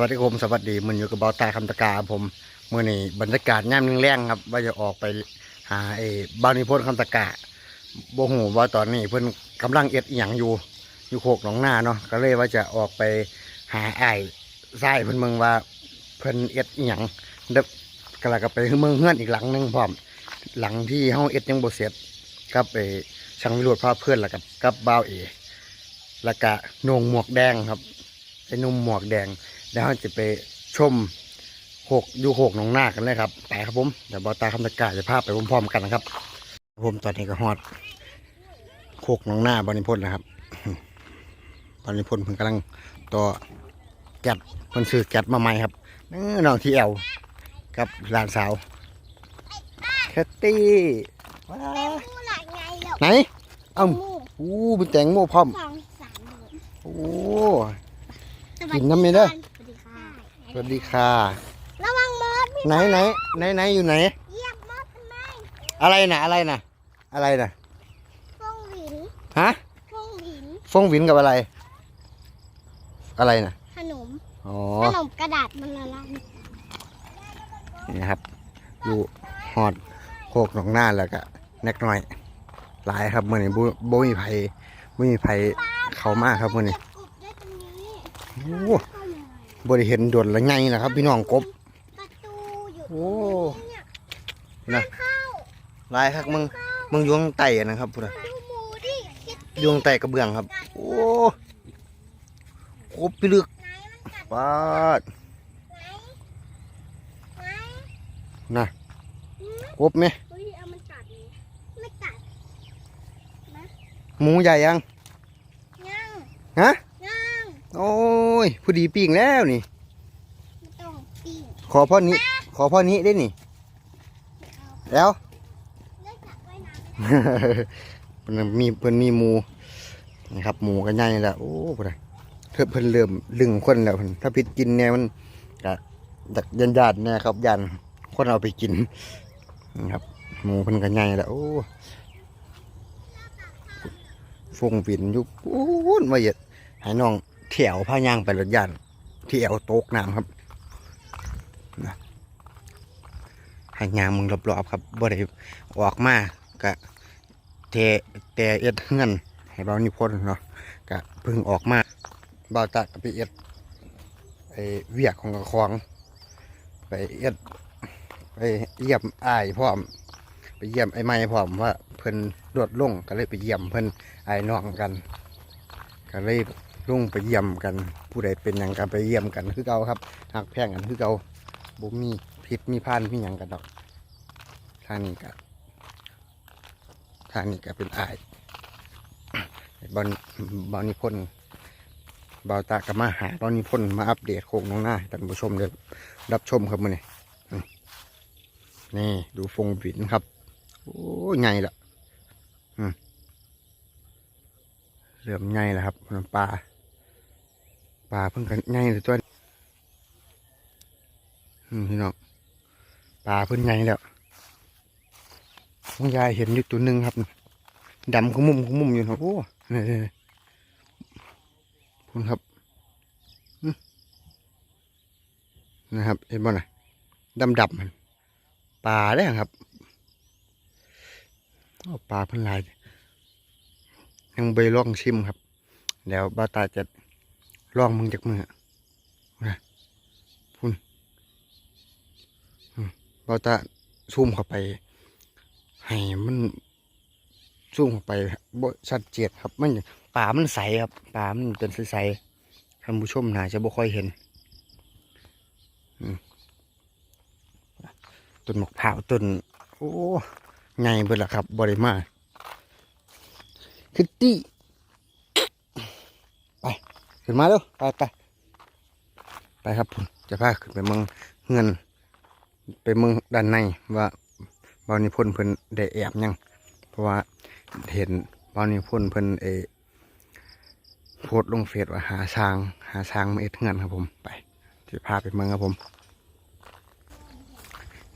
วัสดีครับผมสวัสดีมันอยู่กับเบาตาคำตะกาผมเมื่อนี้บรรยากาศย่ำแรงครับ ว่าจะออกไปหาไอ้บ้านิพนธ์คำตะกาโบหูว่าตอนนี้เพิ่นกำลังเอ็ดอหย่างอยู่ อยู่โคกหนองนาเนาะก็เลยว่าจะออกไปหาไอ้ไส้เพิ่อนเมืองว่าเพิ่นเอ็ดอหย่างเด็กก็แล้วก็ไปเมืองเฮือนอีกหลังหนึงพร้อมหลังที่เฮาเอ็ดยังบ่เสร็จกับไปช่างวิโรธพาเพื่อนแล้วกับกับบ่าวเอแล้วก็นงหมวกแดงครับไอ้นุ่มหมวกแดง แล้วเราจะไปชมหกอยูหกหนองนากันเลยครับไปครับผมเดี๋ยวบอตาคำตะกร้าจะพาไปพร้อมๆกันนะครับผมตอนนี้ก็ฮอดโคกหนองนาบานิพนธ์นะครับบานิพนธ์เพิ่งกำลังต่อแก๊ดเพิ่นซื้อแก๊ดมาใหม่ครับนี่น้องที่แอลกับหลานสาวแคตตี้ว้ามูหลายไงเหรอไหนเอ้ามูอู้เป็นแตงโมพร้อมสองสามหมื่นโอ้สวัสกินน้ำไม่ได้ สวัสดีค่ะสวัสดีค่ะ ระวังมดพี่ไหนไหนไหนไหนอยู่ไหน เหยียบมดทำไมอะไรนะอะไรนะอะไรนะฟงหวินฮะฟงหวินฟงหวินกับอะไร อะไรนะขนมอ๋อขนมกระดาษมันละลายนี่ครับอยู่หอดโคกหนองหน้าแล้วก็เน็กน้อยหลายครับมื่อนี้บุบุมีไผบุมีไผเขามากครับมื่อนี้เก็บกบได้ตรงนี้โอ้ บริเห็นโดนละไงนะครับ พี่น้องกบ ประตูอยู่โอ้ เนี่ยนะเข้าหลายครับมึงมึงอยวงไต่นะครับพูดนะดูหมูดิคิดอยวงไต่กระเบื้องครับ โอ้กบไปลึกไหนมันกัดปาดไหนไหนนะอืมกบไหมเฮ้ยเอามันกัดนี่ไม่กัดหมูใหญ่ยังยังฮะยัง โอ้ยผู้ดีปิ้งแล้วนี่ ไม่ต้องปีนขอพ่อนี้ ขอพ่อนี้ได้นี่ แล้ว เลิกจับไว้น้ำไม่ได้เพิ่นมีเพิ่นมีหมูนะครับหมูก็ใหญ่แล้วโอ้พุ่นน่ะเพิ่นเพิ่นเริ่มลึงคนแล้วเพิ่นถ้าพิษกินเนี่ยมันก็ดักยันญาติเนี่ยครับยันคนเอาไปกินนะครับ หมูเพิ่นก็ใหญ่แล้วโอ้ฟงปิ่นอยู่ปูนว่าเหยียดให้น้อง เที่ยวพายางไปรถยันที่แอวโต๊กน้ำครับให้ยางมึงรอบๆครับบ่ได้ออกมากะเทแต่เอ็ดเฮือนให้เบานิพนธ์เนาะกะเพิ่งออกมาเบาตะกับไปเอ็ดไอเวียกของกระคอง ไปเอ็ดไปเยี่ยมอ้ายพร้อม ไปเยี่ยมไอ้ไม้พร้อมว่าเพิ่นลดลงก็เลยไปเยี่ยมเพิ่นไอ้น้องกัน ก็เลย ลงไปเยี่ยมกัน ผู้ใดเป็นหยังกันไปเยี่ยมกันคือเก่าครับหักแพงกันคือเก่าบ่มีพิษมีพันมีหยังกันดอกทางนี้ก็ทางนี้ก็เป็นอายบอลบอลนิพนธ์บาวตากมาหาบอลนิพนธ์มาอัปเดตโคกน้องหน้าท่านผู้ชมได้รับชมครับมื่อนี้นี่ดูฟงบินครับ โอ้ยไงล่ะอืมเริ่มไงล้วครับปลา ปลาเพิ่งกันไงเลยตัวนี้อืมพี่น้องปลาเพิ่งไงแล้วคุณยายเห็นอยู่ตัวหนึ่งครับดำขมุมขมุมอยู่นะโอ้นี่นี่คุณครับนะครับเห็นบ่น่ะดำดำมันปลาได้ครับปลาเพันหลายยังไปลองชิมครับ แล้วบ้าตาจะ ลองมึงจากมือนะพุ่นอืมบ้าวตาซูมเข้าไป ให้มันซูมเข้าไปบ่ชัดเจนครับ มันป่ามันใสครับป่ามันเป็นใสๆท่านผู้ชมน่าจะบ่ค่อยเห็นต้นมะพร้าต้นโอ้ใหญ่เบิดละครับบริมาคิตตี้ ขึ้นมาเร็วไปไปไปครับผมจะพาขึ้นไปเมืองเงิน ไปเมืองด้านในว่าบอนิพนธ์เพิ่นได้แอบยัง เพราะว่าเห็นบอนิพนธ์เพิ่นเอโพสลงเฟซว่าหาช้าง หาช้างมาเอ็ดเงินครับผมไปจะพาไปเมืองครับผม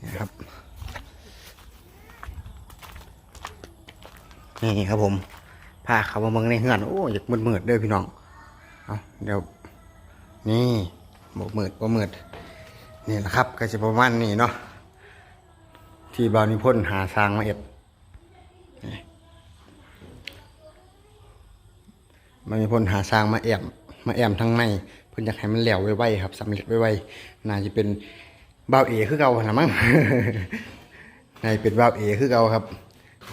นี่ครับนี่ครับผมพาเขามาเมืองในเฮือนโอ้อยากมืดๆเด้อพี่น้อง เอาเดี๋ยวนี่บ่มืดบ่มืดนี่แหละครับ ก็จะประมาณนี้เนาะที่บาวนิพนธ์หาสร้างมาเอ็ดนี่บาวนิพนธ์หาสร้างมาแอมมาแอมทั้งในเพิ่นอยากให้มันแล้วไวๆครับสำเร็จไวๆน่าจะเป็นบ่าวเอคือเก่าหั่นมั้งนาจะเป็นบ่าวเอคือเก่าครับ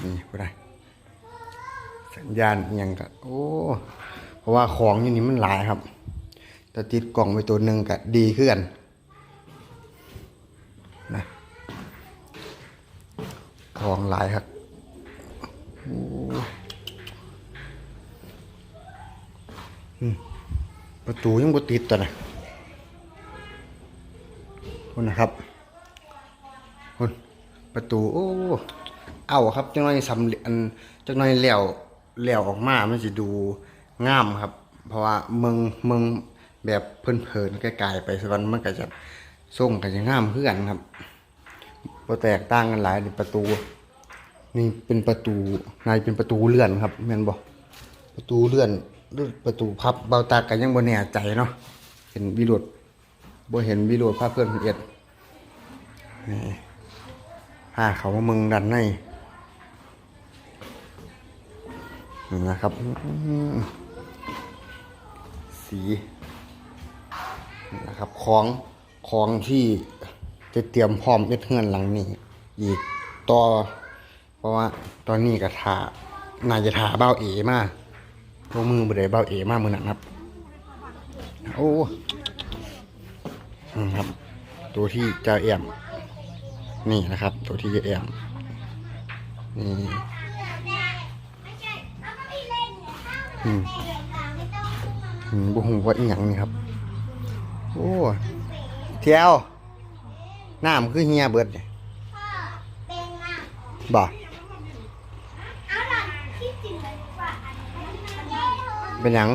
นี่บ่ได้สัญญาณยังก็โอ้ เพราะว่าของอยู่นี่มันหลายครับแต่ติดกล่องไปตัวหนึ่งก็ดีขึ้นนะของหลายครับโอ้อืมประตูยังบ่ติดตัวนะคุณนะครับคุณประตูโอ้เอาครับจังน่อยสำเร็จอันจังน่อยแล้วแล้วออกมามันจะดู งามครับ เพราะว่าเมืองเมืองแบบเพลินๆใกลๆไปสวรรค์มันก็จะส่งก็จะงามคือนครับบ่แตกต่างกันหลายนี่ประตู นี่เป็นประตูนายเป็นประตูเลื่อนครับแม่นบ่ประตูเลื่อนหรือประตูพับเบาตากันยังบ่แน่ใจเนาะเห็นวิโรดบ่เห็นวิโรดภาพเพื่อนเอ็ดนี่ผ้าเขาว่ามึงดันในนี่นะครับอื สีนะครับของของที่จะเตรียมพร้อมเอ็ดเฮือนหลังนี้ อีกต่อ เพราะว่าตอนนี้ก็ทาน่าจะทาเบ้าเอมาพวกมือบ่ได้เบ้าเอมามือนั้นครับโอ้นี่ครับ ตัวที่จะเอี่ยมนี่นะครับ ตัวที่จะแอมนี่ไม่ใช่เอาก็ไม่ บุหูว่าอีหยังนี่ครับ โอ้เที่ยวน้ำคือเฮียเบิดเนี่ยบ่เป็นหยัง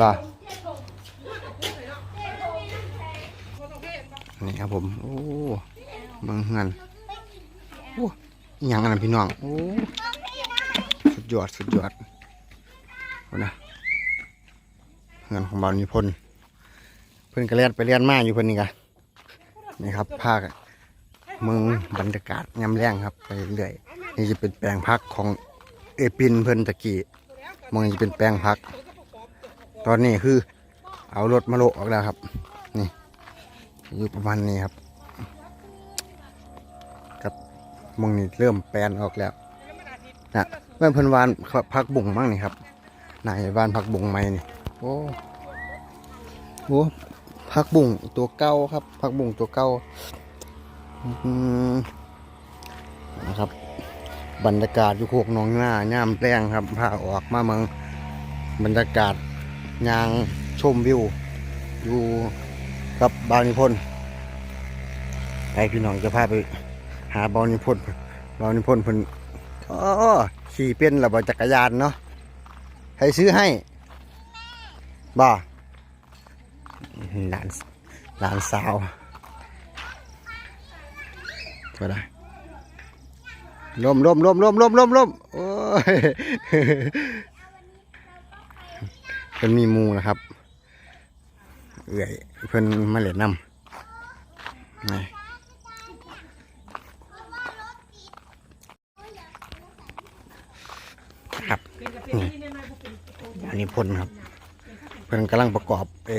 บ่นี่ครับผม โอ้บิ่งเฮือนโอ้ยังอันพี่น้อง โอ้ สุดยอด สุดยอด นะเฮือนของบาวนิพนเพิ่อนก็เลียนไปเลียนมาอยู่เพิ่อนนี่กะนี่ครับภาคเมืองบรรยากาศยามแรงครับไปเรื่อยนี่จะเป็นแปลงพักของเอปินเพิ่อนตะกี้มองจะเป็นแปลงพัก ตอนนี้คือเอารถมาโลออกแล้วครับ นี่อยู่ประมาณนี้ครับกับมองนี้เริ่มแปลนออกแล้วนะเมื่อเพิ่นวานพักบุ่งมั่งนี่ครับ นายวานพักบุ่งไหมนี่โอ้โหพักบุ่งตัวเก่าครับพักบุ่งตัวเก่าอืมนะครับ บรรยากาศอยู่โคกน้องหน้าย่ามแรงครับพาออกมาเมืองบรรยากาศยางชมวิว อยู่กับบานิพนธ์ไปพี่น้องจะพาไป หาบานิพนธ์บานิพนธ์เพิ่นอ๋อขี่เป็นระบจักรยานเนาะ ให้ซื้อให้บ่หลานหลานสาวก็ได้ลมลมลมลมลมลมลมโอ้ยเพิ่นมีมูนะครับ เอื่อยเพิ่นมาเหล่นน้ำนี่ครับนี่อั นนี้พ่นครับ เพิ่นกำลังประกอบเอ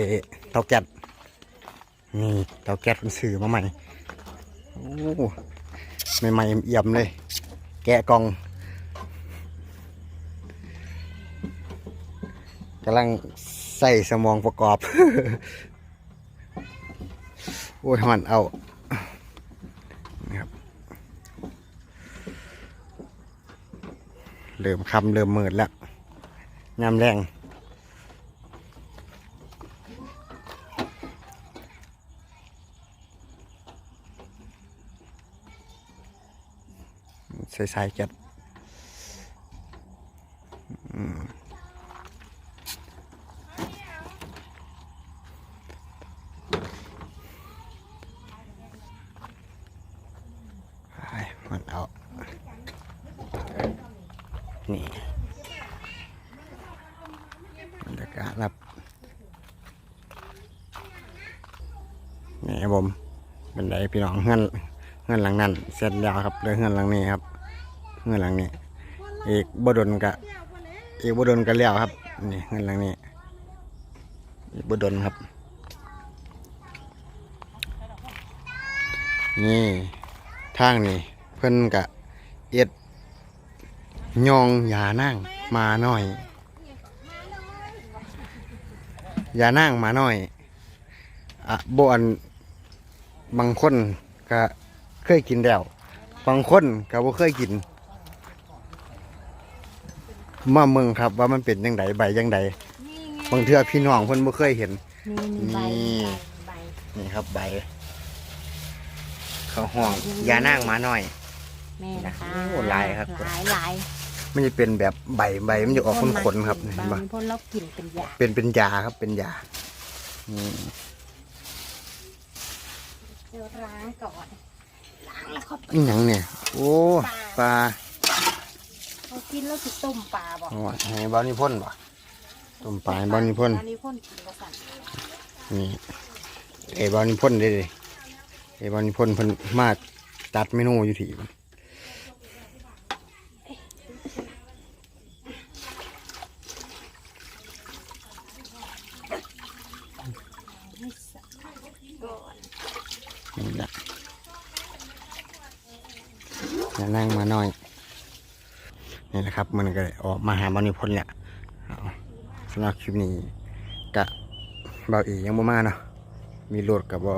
เตาแก๊สนี่เตาแก๊สเพิ่นซื้อมาใหม่โอ้ใหม่ๆเอี่ยมเลย แกะกล่องกำลังใส่สมองประกอบ โอ้ยมันเอานี่ครับเริ่มคำเริ่มมืดแล้ว ยามแร กะรับนี่ครับผมเป็นไดพี่น้องเงินเงินหลังนั้นเส้นยาวครับเลยเงินหลังนี้ครับเงินหลังนี้อีกบดนกะอีกบดนกันแล้วครับนี่เงินหลังนี้อีกบดนครับ นี่ทางนี่เพื่อนกะเอ็ดยองย่านั่งมาหน่อย ยานั่งมาหน่อยอะบอันบางคนก็เคยกินแล้วบางคนก็บ่เคยกิน มาเมืองครับว่ามันเป็นยังไงใบยังไงบางเทื่อพี่น้องเพิ่นบ่เคยเห็น นี่ นี่ใบใบนี่ครับใบข้าวห้องยานั่งมาหน่อยแม่นะคะโอ้ลายครับ หลายหลาย มันจะเป็นแบบใบใบมันจะออกขนๆครับเห็นบางปะพ่นแล้วกลิ่นเป็นยาเป็นเป็นยาครับเป็นยาอืมเดี๋ยวล้างก่อนล้างแล้วเขานี่หยังเนี่ย โอ้ปลาเขากินแล้วสิต้มปลาบอกโอ้ให้บ้านี่พ่นบ่ต้มปลาให้บ้านี่พ่นอันนี้พ่นกินกระสันนี่ไอ้บ้านี่พ่นได้เลยไอ้บ้านี่พ่นเพิ่นมาจัดเมนูอยู่ที่มัน ให้สักก่อน นี่แหละยานั่งมาหน่อย นี่แหละครับมันก็เลยออกมาหาบ้านี่พ่นแหละเอาสำหรับคลิปนี้กะเบาอียังบ่มาเนาะมีรถกับบ่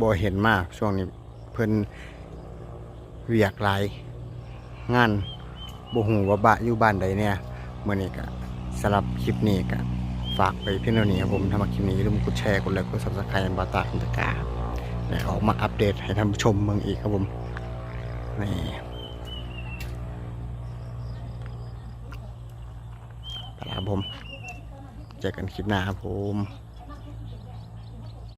บ่เห็นมากช่วงนี้เพิ่นเวียกหลายงานบ่ฮู้ว่าบะอยู่บ้านใดเนี่ยเมื้อนี้ก็สำหรับคลิปนี้ก็ฝากไปเพียงเท่านี้ครับผมถ้ามาคลิปนี้อย่าลืมกดแชร์กดไลค์กด Subscribe บาตาคันตะกา ออกมาอัปเดตให้ท่านผู้ชมเมืองอีกครับผมนี่ไปแล้วครับผม เจอกันคลิปหน้าครับผม